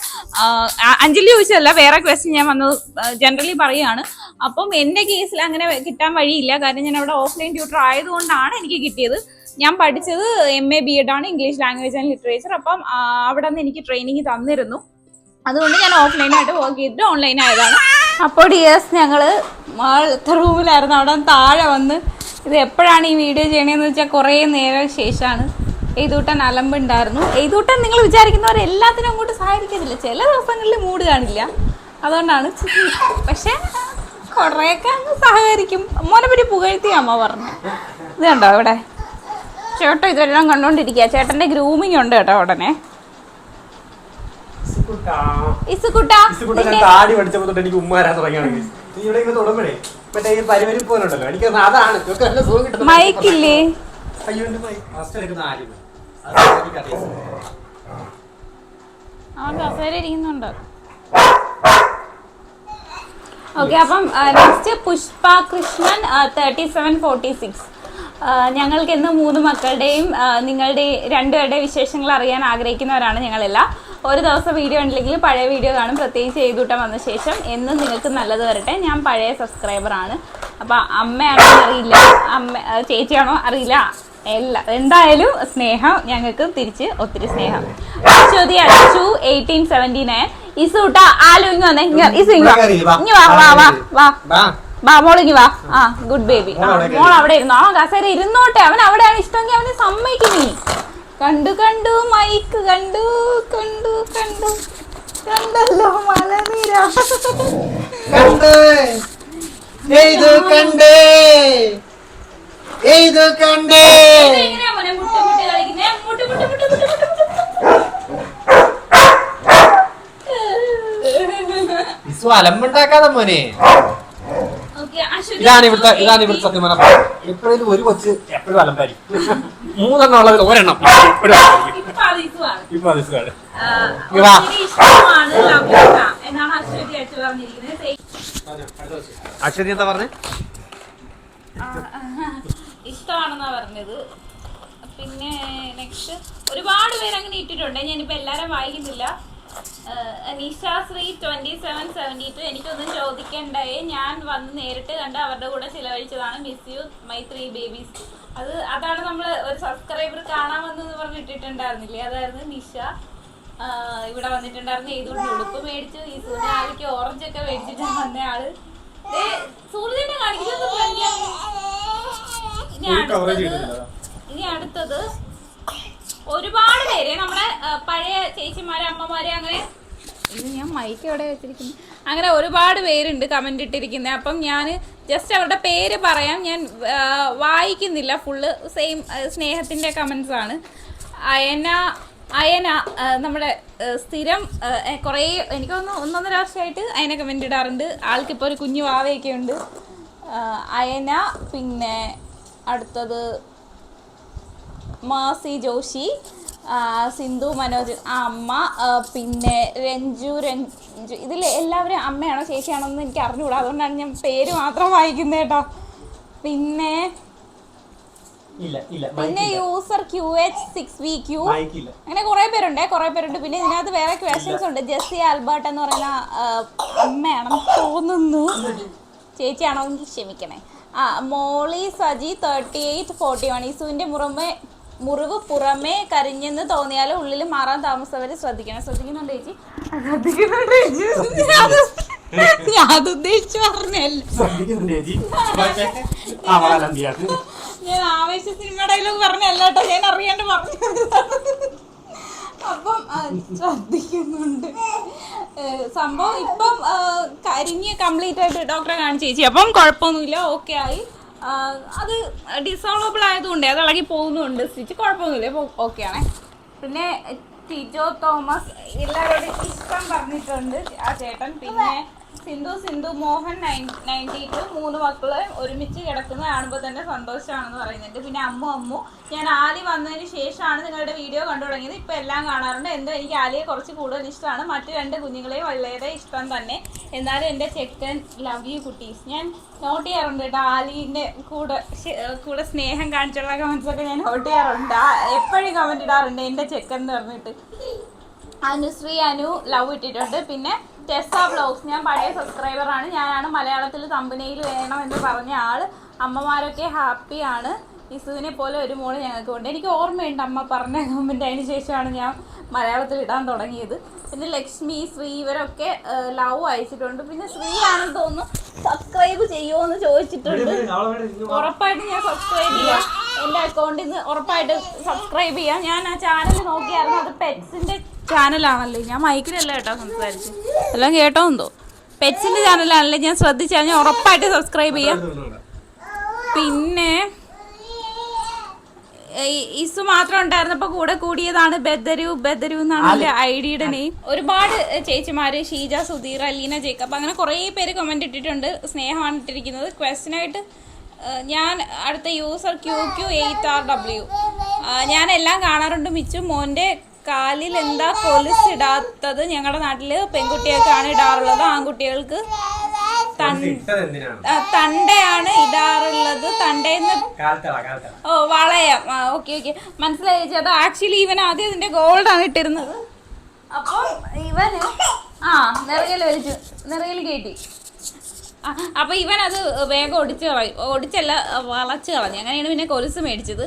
അഞ്ജലി ചോദിച്ചതല്ല വേറെ ക്വസ്റ്റ്യൻ ഞാൻ വന്നത് ജനറലി പറയുകയാണ്. അപ്പം എന്റെ കേസിൽ അങ്ങനെ കിട്ടാൻ വഴിയില്ല. കാര്യം ഞാൻ അവിടെ ഓഫ്ലൈൻ ട്യൂട്ടർ ആയതുകൊണ്ടാണ് എനിക്ക് കിട്ടിയത്. ഞാൻ പഠിച്ചത് എം എ ബി എഡ് ആണ് ഇംഗ്ലീഷ് ലാംഗ്വേജ് ആൻഡ് ലിറ്ററേച്ചർ അപ്പം അവിടെ നിന്ന് എനിക്ക് ട്രെയിനിങ് തന്നിരുന്നു. അതുകൊണ്ട് ഞാൻ ഓഫ്ലൈനായിട്ട് വർക്ക് ചെയ്തിട്ട് ഓൺലൈൻ ആയതാണ്. അപ്പോൾ ഡിയേഴ്സ് ഞങ്ങൾ റൂമിലായിരുന്നു. അവിടെ താഴെ വന്ന് ഇത് എപ്പോഴാണ് ഈ വീഡിയോ ചെയ്യണതെന്ന് വെച്ചാൽ കുറേ നേരം ശേഷമാണ് എയ്തൂട്ടൻ അലമ്പുണ്ടായിരുന്നു. എയ്തൂട്ടൻ നിങ്ങൾ വിചാരിക്കുന്നവർ എല്ലാത്തിനും അങ്ങോട്ട് സഹായിക്കുന്നില്ല ചില ദിവസങ്ങളിൽ മൂഡ് കാണില്ല. അതുകൊണ്ടാണ് പക്ഷേ കുറേയൊക്കെ അങ്ങ് സഹകരിക്കും. മോനെ പറ്റി പുകഴ്ത്തി അമ്മ പറഞ്ഞു കണ്ടോ ഇവിടെ? ചേട്ടൻ ഇതെല്ലാം കണ്ടുകൊണ്ടിരിക്കുക ചേട്ടന്റെ ഗ്രൂമിങ് ഉണ്ട് കേട്ടോ ഉടനെ. താടി പഠിച്ചപ്പോ തൊട്ട് എനിക്ക് ഉമ്മാരാൻ തുടങ്ങിയാണെങ്കിൽ. നീ ഇവിടെ ഇങ്ങനെ തൊടുമ്പോഴേ മറ്റേ ഈ പരിവരി പോലുണ്ടല്ലോ. എനിക്ക് തോന്നുന്നു അതാണ്. ഇതൊക്കെ നല്ല സുഖം കിട്ടുന്നത് മൈക്കില്ലേ? അയ്യോ എന്റെ മൈക്ക് ഫസ്റ്റ് എടുക്കുന്ന ആരും? ഇരിക്കുന്നുണ്ട്. ഓക്കെ അപ്പം next Pushpa Krishnan thirty seven forty six ഞങ്ങൾക്ക് ഇന്ന് മൂന്ന് മക്കളുടെയും നിങ്ങളുടെ രണ്ടുപേരുടെ വിശേഷങ്ങൾ അറിയാൻ ആഗ്രഹിക്കുന്നവരാണ് ഞങ്ങളെല്ലാം. ഒരു ദിവസം വീഡിയോ ഉണ്ടെങ്കിൽ പഴയ വീഡിയോ കാണും. പ്രത്യേകിച്ച് എഴുതൂട്ടം വന്ന ശേഷം എന്നും നിങ്ങൾക്ക് നല്ലത് വരട്ടെ. ഞാൻ പഴയ സബ്സ്ക്രൈബറാണ് അപ്പം അമ്മയാണോ അറിയില്ല. അമ്മ ചേച്ചിയാണോ അറിയില്ല. എല്ലാ എന്തായാലും സ്നേഹം ഞങ്ങൾക്ക് തിരിച്ച് ഒത്തിരി സ്നേഹം. ചോദ്യം അച്ചു എയ്റ്റീൻ സെവന്റി നയൻ ഇസൂട്ട ആലു ഇങ്ങ് വന്നേ ഇസു ഇങ്ങ് വാ. വാ വാ വാ വാ വാ. വാ. മോളിങ്ങി വാ. ആ ഗുഡ് ബേബി മോൾ അവിടെ ഇരുന്നു? ആ കസേര ഇരുന്നോട്ടെ. അവൻ അവിടെയാണ്. ഇഷ്ടമെങ്കിൽ അവനെ സമ്മതിക്കും നീ. കണ്ടു കണ്ടു മൈക്ക് കണ്ടു കണ്ടു. കണ്ടു. കണ്ടല്ലോ മലനിര. കണ്ടേ. എയ്തു കണ്ടേ? എയ്തു കണ്ടേ? എങ്ങനെയാ മോനെ മുട്ട് മുട്ട് കളിക്കുന്നേ? മുട്ട് മുട്ട് മുട്ട് മുട്ട് മുട്ട് വിസു അലമ്പുണ്ടാക്കാതെ മോനെ. ഇതാണ് ഇവിടുത്തെ ഇതാണ് ഇവിടുത്തെ സത്യം പറഞ്ഞ. എപ്പോഴും ഒരു കൊച്ച് എപ്പോഴും അലമ്പായിരിക്കും. മൂന്നെണ്ണം ഉള്ളതിൽ ഒരെണ്ണം. എപ്പോഴും അശ്വതി എന്താ പറഞ്ഞേ? ഇഷ്ടമാണെന്നാ പറഞ്ഞത്. പിന്നെ നെക്സ്റ്റ് ഒരുപാട് പേര് അങ്ങനെ ഇട്ടിട്ടുണ്ട്. ഞാനിപ്പോ എല്ലാരും വായിക്കുന്നില്ല. Nisha Sree twenty seven seventy two എനിക്കൊന്നും ചോദിക്കണ്ടായേ. ഞാൻ വന്ന് നേരിട്ട് കണ്ട് അവരുടെ കൂടെ ചിലവഴിച്ചതാണ്. Miss you my three babies അത് അതാണ് നമ്മൾ ഒരു സബ്സ്ക്രൈബർ കാണാമെന്ന് വന്നെന്ന് പറഞ്ഞ് ഇട്ടിട്ടുണ്ടായിരുന്നില്ലേ? അതായിരുന്നു നിഷ. ഇവിടെ വന്നിട്ടുണ്ടായിരുന്നു. ഏതുകൊണ്ട് ഉടുപ്പ് മേടിച്ചു? ഈ സൂര്യാവിക്ക് ഓറഞ്ച് ഒക്കെ മേടിച്ചിട്ടാണ് വന്ന ആൾ. സൂര്യനെ കാണിക്കുന്നത് ഇനി അടുത്തത് ഒരുപാട് പേര്. നമ്മുടെ പഴയ ചേച്ചിമാരെ അമ്മമാരെ അങ്ങനെ ഇത് ഞാൻ മൈക്ക് എവിടെ വെച്ചിരിക്കുന്നു? അങ്ങനെ ഒരുപാട് പേരുണ്ട് കമന്റ് ഇട്ടിരിക്കുന്നത് അപ്പം ഞാൻ ജസ്റ്റ് അവരുടെ പേര് പറയാം. ഞാൻ വായിക്കുന്നില്ല. ഫുള്ള് സെയിം സ്നേഹത്തിന്റെ കമന്റ്സ് ആണ്. അയന അയന നമ്മുടെ സ്ഥിരം കുറേ എനിക്ക് തോന്നുന്നു ഒന്നൊന്നര വർഷമായിട്ട് അയന കമന്റ് ഇടാറുണ്ട്. ആൾക്കിപ്പോൾ ഒരു കുഞ്ഞു വാവയൊക്കെ ഉണ്ട്. അയന പിന്നെ അടുത്തത് മാസി ജോഷി. സിന്ധു മനോജ് ആ അമ്മ പിന്നെ രഞ്ജു രഞ്ജു. ഇതിൽ എല്ലാവരും അമ്മയാണോ ചേച്ചിയാണോ എന്ന് എനിക്ക് അറിഞ്ഞുകൂടാ അതുകൊണ്ടാണ് ഞാൻ പേര് മാത്രം വായിക്കുന്നത് കേട്ടോ. പിന്നെ പിന്നെ user Q H six V Q അങ്ങനെ കുറെ പേരുണ്ട് കുറെ പേരുണ്ട്. പിന്നെ ഇതിനകത്ത് വേറെ ക്വസ്റ്റ്യൻസ് ഉണ്ട്. ജെസ്സി ആൽബർട്ട് എന്ന് പറയുന്ന അമ്മയാണെന്ന് തോന്നുന്നു. ചേച്ചിയാണോ ക്ഷമിക്കണേ. ആ Molly Saji thirty eight forty one ഇസുവിന്റെ മുറമെ മുറിവ് പുറമേ കരിഞ്ഞെന്ന് തോന്നിയാലും ഉള്ളിൽ മാറാൻ താമസവരെ ശ്രദ്ധിക്കണം. ശ്രദ്ധിക്കുന്നുണ്ട് ചേച്ചി? ശ്രദ്ധിക്കുന്നുണ്ട് ചേച്ചി. ഉദ്ദേശിച്ചു പറഞ്ഞല്ല? ഞാൻ ആവേശ സിനിമ ഡയലോഗ് പറഞ്ഞല്ല കേട്ടോ. ഞാൻ അറിയാണ്ട് പറഞ്ഞു അപ്പം ശ്രദ്ധിക്കുന്നുണ്ട്. സംഭവം ഇപ്പം കരിഞ്ഞ് കംപ്ലീറ്റ് ആയിട്ട് ഡോക്ടറെ കാണിച്ചു ചേച്ചി. അപ്പം കുഴപ്പമൊന്നുമില്ല. ഓക്കെ ആയി. അത് ഡിസോൾവബിൾ ആയതുകൊണ്ട് അത് ഇളകി പോകുന്നുണ്ട്. സ്റ്റിച്ച് കുഴപ്പമൊന്നുമില്ല. ആണേ. പിന്നെ ടിജോ തോമസ് എല്ലാവരോടും ഇഷ്ടം പറഞ്ഞിട്ടുണ്ട്. ആ ചേട്ടൻ പിന്നെ സിന്ധു സിന്ധു മോഹൻ നയന്റി ടു മൂന്ന് മക്കൾ ഒരുമിച്ച് കിടക്കുന്ന കാണുമ്പോൾ തന്നെ സന്തോഷമാണെന്ന് പറയുന്നുണ്ട്. പിന്നെ അമ്മു അമ്മു ഞാൻ ആലി വന്നതിന് ശേഷമാണ് നിങ്ങളുടെ വീഡിയോ കണ്ടു തുടങ്ങിയത്. ഇപ്പൊ എല്ലാം കാണാറുണ്ട്. എന്തോ എനിക്ക് ആലിയെ കുറച്ച് കൂടുതൽ ഇഷ്ടമാണ്. മറ്റു രണ്ട് കുഞ്ഞുങ്ങളെയും വളരെ ഇഷ്ടം തന്നെ. എന്നാലും എന്റെ ചെക്കൻ ലവ് യു കുട്ടീസ്. ഞാൻ നോട്ട് ചെയ്യാറുണ്ട് കേട്ടോ ആലിന്റെ കൂടെ കൂടെ സ്നേഹം കാണിച്ചുള്ള കമൻസൊക്കെ ഞാൻ നോട്ട് ചെയ്യാറുണ്ട്. എപ്പോഴും കമന്റ് ഇടാറുണ്ട് എന്റെ ചെക്കൻ എന്ന് പറഞ്ഞിട്ട്. അനുശ്രീ അനു ലവ് ഇട്ടിട്ടുണ്ട്. പിന്നെ ടെസ്സ ബ്ലോഗ്സ്. ഞാൻ പഴയ സബ്സ്ക്രൈബറാണ്. ഞാനാണ് മലയാളത്തിൽ തമ്പനയിൽ വേണം എന്ന് പറഞ്ഞ ആൾ അമ്മമാരൊക്കെ ഹാപ്പിയാണ് ഇസുവിനെ പോലെ ഒരു മോൾ ഞങ്ങൾക്ക് ഉണ്ട് എനിക്ക് ഓർമ്മയുണ്ട് അമ്മ പറഞ്ഞ കമന്റ് അതിന് ശേഷമാണ് ഞാൻ മലയാളത്തിൽ ഇടാൻ തുടങ്ങിയത്. പിന്നെ ലക്ഷ്മി ശ്രീ ഇവരൊക്കെ ലവ് അയച്ചിട്ടുണ്ട്. പിന്നെ ശ്രീ ആണെന്ന് തോന്നുന്നു സബ്സ്ക്രൈബ് ചെയ്യുമോ എന്ന് ചോദിച്ചിട്ടുണ്ട് ഉറപ്പായിട്ടും ഞാൻ സബ്സ്ക്രൈബ് ചെയ്യാം. എന്റെ അക്കൗണ്ടിൽ നിന്ന് ഉറപ്പായിട്ട് സബ്സ്ക്രൈബ് ചെയ്യാം. ഞാൻ ആ ചാനൽ നോക്കിയായിരുന്നു. അത് പെറ്റ്സിന്റെ ചാനലാണല്ലേ ഞാൻ മൈക്കിലല്ല കേട്ടോ സംസാരിച്ചു എല്ലാം കേട്ടോ എന്തോ? പെറ്റ്സിന്റെ ചാനലാണല്ലേ ഞാൻ ശ്രദ്ധിച്ചാൽ ഞാൻ ഉറപ്പായിട്ട് സബ്സ്ക്രൈബ് ചെയ്യാം. പിന്നെ ഇസു മാത്രം ഉണ്ടായിരുന്നപ്പോ കൂടെ കൂടിയതാണ് ബദരു. ബദരു എന്നാണ് ഐഡിയുടെ നെയിം. ഒരുപാട് ചേച്ചിമാര് ഷീജ സുധീർ അലീന ജേക്കബ് അങ്ങനെ കുറേ പേര് കമന്റ് ഇട്ടിട്ടുണ്ട്. സ്നേഹമാണ് ഇട്ടിരിക്കുന്നത്. ക്വസ്റ്റ്യൻ ആയിട്ട് ഞാൻ അടുത്ത user Q Q eight R W ഞാൻ എല്ലാം കാണാറുണ്ട് മിച്ചു. മോന്റെ കാലിൽ എന്താ കൊലുസ് ഇടാത്തത് ഞങ്ങളുടെ നാട്ടിൽ പെൺകുട്ടികൾക്കാണ് ഇടാറുള്ളത്. ആൺകുട്ടികൾക്ക് തണ്ടയാണ് ഇടാറുള്ളത്. തണ്ടേന്ന് ഓ വളയം. ആ ഓക്കെ ഓക്കെ. മനസ്സിലായി അത് ആക്ച്വലി ഇവൻ ആദ്യം ഇതിന്റെ ഗോൾഡാണ് ഇട്ടിരുന്നത്. അപ്പം ഇവന് ആ നിറയിൽ വലിച്ചു നിറയിൽ കയറ്റി. അപ്പൊ ഇവൻ അത് വേഗം ഒടിച്ച് കളയും ഒടിച്ചല്ല വളച്ച് കളഞ്ഞു. അങ്ങനെയാണ് പിന്നെ കൊലുസ് മേടിച്ചത്.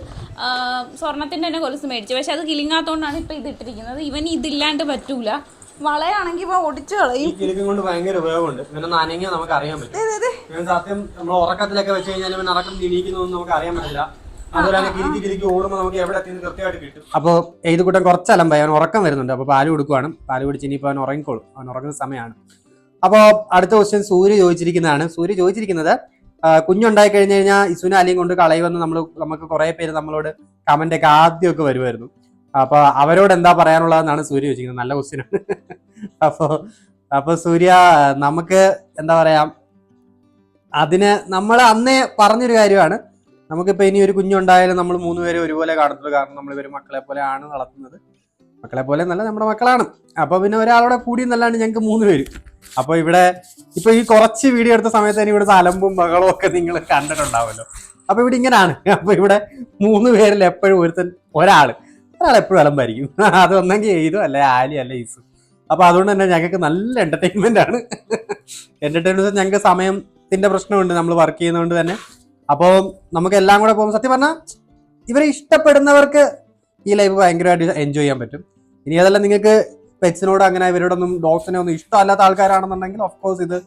സ്വർണത്തിന്റെ തന്നെ കൊലുസ് മേടിച്ചു. പക്ഷെ അത് കിളിങ്ങാത്തോണ്ടാണ് ഇപ്പൊ ഇത് ഇട്ടിരിക്കുന്നത്. ഇവൻ ഇതില്ലാണ്ട് പറ്റൂല. വളയാണെങ്കിൽ ഒടിച്ചു ഈ കളയും. കിലുക്കും കൊണ്ട് ഭയങ്കര ഉപയോഗമുണ്ട്. പിന്നെ നനങ്ങിയാൽ നമുക്ക് അറിയാൻ പറ്റും. സത്യം നമ്മൾ ഉറക്കത്തിലൊക്കെ വെച്ച് കഴിഞ്ഞാൽ ഇവൻ നടക്കം തിരിയിക്കുന്നൊന്നും നമുക്ക് അറിയാൻ പറ്റില്ല അപ്പോൾ ഏത് കൂട്ടം കുറച്ച് അലമ്പായി അവൻ ഉറക്കം വരുന്നുണ്ട്. അപ്പോൾ പാൽ കൊടുക്കുവാണ്. പാൽ കുടിച്ച് ഇനിയിപ്പോൾ അവൻ ഉറങ്ങിക്കോളും. അവൻ ഉറങ്ങുന്ന സമയമാണ്. അപ്പോൾ അടുത്ത ക്വസ്റ്റ്യൻ സൂര്യ ചോദിച്ചിരിക്കുന്നതാണ്. സൂര്യ ചോദിച്ചിരിക്കുന്നത് കുഞ്ഞുണ്ടായി കഴിഞ്ഞു കഴിഞ്ഞാൽ ഇസുന അലിയും കൊണ്ട് കളയുമെന്ന് നമ്മൾ നമുക്ക് കുറെ പേര് നമ്മളോട് കമന്റ് ഒക്കെ ആദ്യമൊക്കെ വരുമായിരുന്നു. അപ്പൊ അവരോട് എന്താ പറയാനുള്ളതെന്നാണ് സൂര്യ ചോദിക്കുന്നത്. നല്ല ക്വസ്റ്റ്യൻ അപ്പോൾ അപ്പോ അപ്പൊ സൂര്യ നമുക്ക് എന്താ പറയാ അതിന് നമ്മൾ അന്നേ പറഞ്ഞൊരു കാര്യമാണ്. നമുക്കിപ്പോ ഇനി ഒരു കുഞ്ഞുണ്ടായാലും നമ്മൾ മൂന്നുപേരും ഒരുപോലെ കാണത്തുള്ളൂ. കാരണം നമ്മൾ ഇവർ മക്കളെ പോലെ ആണ് വളർത്തുന്നത്. മക്കളെ പോലെ നല്ല നമ്മുടെ മക്കളാണ്. അപ്പൊ പിന്നെ ഒരാളോടെ കൂടി എന്നല്ലാണ്ട് ഞങ്ങൾക്ക് മൂന്ന് പേര്. അപ്പൊ ഇവിടെ ഇപ്പൊ ഈ കുറച്ച് വീഡിയോ എടുത്ത സമയത്ത് തന്നെ ഇവിടുത്തെ അലമ്പും ബഹളവും ഒക്കെ നിങ്ങൾ കണ്ടിട്ടുണ്ടാവുമല്ലോ അപ്പൊ ഇവിടെ ഇങ്ങനെയാണ് അപ്പൊ ഇവിടെ മൂന്ന് പേരിൽ എപ്പോഴും ഒരുത്തൻ ഒരാൾ. ഒരാൾ എപ്പോഴും അലമ്പായിരിക്കും. അത് ഒന്നെങ്കിൽ എയ്തു അല്ലെ ആലി അല്ലെ ഈസു. അപ്പൊ അതുകൊണ്ട് തന്നെ ഞങ്ങൾക്ക് നല്ല എന്റർടൈൻമെന്റ് ആണ്. എന്റർടൈൻമെന്റ് ഞങ്ങൾക്ക് സമയത്തിന്റെ പ്രശ്നമുണ്ട് നമ്മൾ വർക്ക് ചെയ്യുന്നതുകൊണ്ട് തന്നെ. അപ്പോൾ നമുക്ക് എല്ലാം കൂടെ പോകുമ്പോൾ സത്യം പറഞ്ഞാൽ ഇവരെ ഇഷ്ടപ്പെടുന്നവർക്ക് ഈ ലൈഫ് ഭയങ്കരമായിട്ട് എൻജോയ് ചെയ്യാൻ പറ്റും. ഇനി അതല്ല നിങ്ങൾക്ക് പെറ്റ്സിനോട് അങ്ങനെ ഇവരോടൊന്നും ഡോഗ്സിനെ ഒന്നും ഇഷ്ടമല്ലാത്ത ആൾക്കാരാണെന്നുണ്ടെങ്കിൽ ഓഫ് കോഴ്സ് ഇത്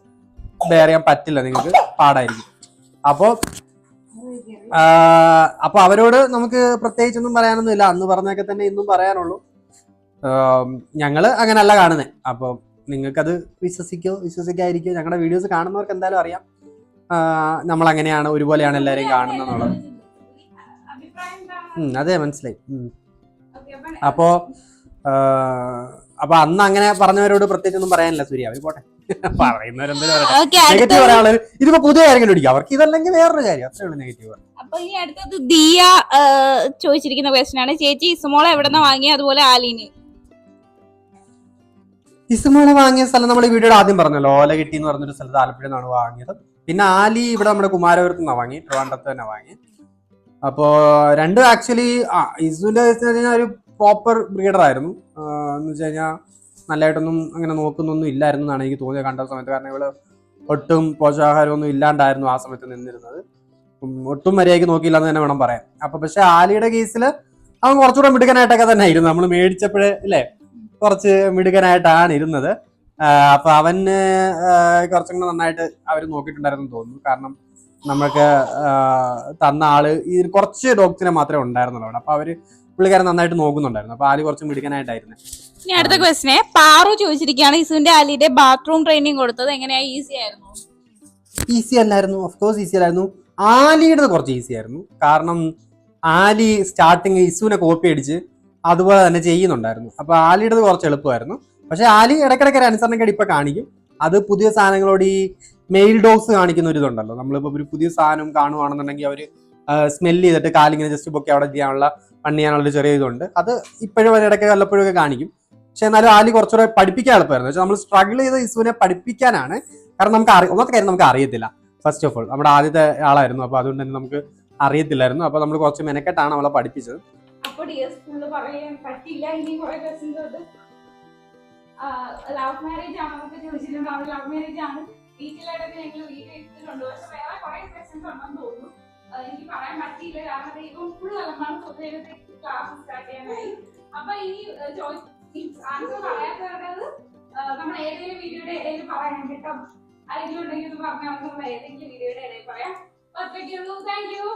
ബെയർ ചെയ്യാൻ പറ്റില്ല നിങ്ങൾക്ക് പാടായിരിക്കും. അപ്പോൾ അപ്പൊ അവരോട് നമുക്ക് പ്രത്യേകിച്ചൊന്നും പറയാനൊന്നുമില്ല അന്ന് പറഞ്ഞൊക്കെ തന്നെ ഇന്നും പറയാനുള്ളൂ. ഞങ്ങൾ അങ്ങനല്ല കാണുന്നത് അപ്പോൾ നിങ്ങൾക്കത് വിശ്വസിക്കോ വിശ്വസിക്കാതിരിക്കോ ഞങ്ങളുടെ വീഡിയോസ് കാണുന്നവർക്ക് എന്തായാലും അറിയാം. നമ്മൾ അങ്ങനെയാണ് ഒരുപോലെയാണ് എല്ലാവരെയും കാണുന്നത് അതെ മനസ്സിലായി. അപ്പോൾ അപ്പോൾ അപ്പോ അപ്പൊ അന്ന് അങ്ങനെ പറഞ്ഞവരോട് പ്രത്യേകിച്ചൊന്നും പറയാനില്ല സൂര്യ. അവർ പോട്ടെ. നെഗറ്റീവ് പറയാനുള്ളത് ഇതിപ്പോ പുതിയ കാര്യങ്ങൾ പിടിക്കും അവർക്ക് ഇതല്ലെങ്കിൽ വേറൊരു കാര്യം. അത്രേ ഉള്ളൂ നെഗറ്റീവ് അപ്പൊ ഈ അടുത്തത് ദിയ ചോദിച്ചിരിക്കുന്ന ക്വസ്റ്റൻ ആണ്. ചേച്ചി ഇസുമോളെ എവിടെന്നാ വാങ്ങി അതുപോലെ ആലിന്. ഇസ്മോളെ വാങ്ങിയ സ്ഥലം നമ്മൾ ഈ വീഡിയോയുടെ ആദ്യം പറഞ്ഞല്ലോ. ഓല കിട്ടി എന്ന് പറഞ്ഞൊരു സ്ഥലത്ത് ആലപ്പുഴ നിന്നാണ് വാങ്ങിയത്. പിന്നെ ആലി ഇവിടെ നമ്മുടെ കുമാരപുരത്ത് നിന്നാണ് വാങ്ങി. ട്രിവാൻഡ്രത്ത് തന്നെ വാങ്ങി. അപ്പോ രണ്ട് ആക്ച്വലി ഇസുവിന്റെ ഒരു പ്രോപ്പർ ബ്രീഡർ ആയിരുന്നു. എന്ന് വെച്ച് കഴിഞ്ഞാൽ നല്ലതായിട്ടൊന്നും അങ്ങനെ നോക്കുന്നൊന്നും ഇല്ലായിരുന്നു എന്നാണ് എനിക്ക് തോന്നിയത് കണ്ട സമയത്ത്. കാരണം ഇവൾ ഒട്ടും പോഷകാഹാരമൊന്നും ഇല്ലാണ്ടായിരുന്നു ആ സമയത്ത് നിന്നിരുന്നത്. ഒട്ടും മര്യാദയ്ക്ക് നോക്കിയില്ല എന്ന് തന്നെ വേണം പറയാൻ. അപ്പൊ പക്ഷെ ആലിയുടെ കേസിൽ അവൻ കുറച്ചുകൂടെ മിടുക്കനായിട്ടൊക്കെ തന്നെ ആയിരുന്നു നമ്മൾ മേടിച്ചപ്പോഴേ അല്ലേ കുറച്ച് മിടുക്കനായിട്ടാണ് ഇരുന്നത്. അപ്പൊ അവന് കുറച്ചും കൂടെ നന്നായിട്ട് അവർ നോക്കിയിട്ടുണ്ടായിരുന്നു തോന്നുന്നു. കാരണം നമ്മൾക്ക് തന്ന ആൾ ഈ കുറച്ച് ഡോഗ്സിനെ മാത്രമേ ഉണ്ടായിരുന്നുള്ളൂ അവിടെ. അപ്പൊ അവർ പുള്ളിക്കാരൻ നന്നായിട്ട് നോക്കുന്നുണ്ടായിരുന്നു. അപ്പൊ ആൽ കുറച്ച് മിടുക്കനായിട്ടായിരുന്നു. ഇനി അടുത്ത ക്വസ്റ്റിനെ പാറു ചോദിച്ചിരിക്കുകയാണ് ഇസുവിന്റെ ആലിയുടെ ബാത്റൂം ട്രെയിനിങ് കൊടുത്തത് എങ്ങനെയാ? ഈസി ആയിരുന്നു. ഈസി അല്ലായിരുന്നു. ഓഫ് കോഴ്സ് ഈസി അല്ലായിരുന്നു. ആലിയുടെ കുറച്ച് ഈസി ആയിരുന്നു. കാരണം ആലി സ്റ്റാർട്ടിങ് ഇസുവിനെ കോപ്പി അടിച്ച് അതുപോലെ തന്നെ ചെയ്യുന്നുണ്ടായിരുന്നു. അപ്പൊ ആലിയുടെ കുറച്ച് എളുപ്പമായിരുന്നു. പക്ഷെ ആലി ഇടയ്ക്കിടയ്ക്ക് ഒരു അനുസരണക്കേട് ഇപ്പൊ കാണിക്കും. അത് പുതിയ സാധനങ്ങളോട് ഈ മെയിൽ ഡോഗ്സ് കാണിക്കുന്ന ഒരു ഇതുണ്ടല്ലോ. നമ്മളിപ്പോൾ ഒരു പുതിയ സാധനം കാണുവാണെന്നുണ്ടെങ്കിൽ അവർ സ്മെല്ല് ചെയ്തിട്ട് കാലിങ്ങനെ ജസ്റ്റ് പൊക്കി അവിടെ ചെയ്യാനുള്ള പണി ചെയ്യാനുള്ള ചെറിയ ഇതുണ്ട്. അത് ഇപ്പോഴും ഇടയ്ക്ക് വല്ലപ്പോഴും ഒക്കെ കാണിക്കും. പക്ഷെ എന്നാലും ആലി കുറച്ചുകൂടെ പഠിപ്പിക്കാൻ എളുപ്പമായിരുന്നു പക്ഷെ നമ്മൾ സ്ട്രഗിൾ ചെയ്ത ഇസുവിനെ പഠിപ്പിക്കാനാണ്. കാരണം നമുക്ക് അറി ഒന്നാമത്തെ കാര്യം നമുക്ക് അറിയത്തില്ല. ഫസ്റ്റ് ഓഫ് ഓൾ നമ്മുടെ ആദ്യത്തെ ആളായിരുന്നു. അപ്പോൾ അതുകൊണ്ട് തന്നെ നമുക്ക് അറിയത്തില്ലായിരുന്നു. അപ്പോൾ നമ്മൾ കുറച്ച് മെനക്കെട്ടാണ് അവളെ പഠിപ്പിച്ചത്. അപ്പൊ എനിക്ക് പറയാൻ പറ്റിയില്ല. കാരണം ഇപ്പം ഫുൾ അലമ്പാണ് ക്ലാസ് സ്റ്റാർട്ട് ചെയ്യാനായി. അപ്പൊ ഇനി ആൻസർ പറയാത്തവരുടേത് നമ്മൾ ഏതെങ്കിലും വീഡിയോയുടെ ഇടയിൽ പറയാൻ കേട്ടോ. ആരെങ്കിലും ഉണ്ടെങ്കിൽ ഇത് പറഞ്ഞാൽ നമ്മൾ ഏതെങ്കിലും വീഡിയോയുടെ ഇടയിൽ പറയാം. അത്രയ്ക്കുള്ളൂ താങ്ക് യു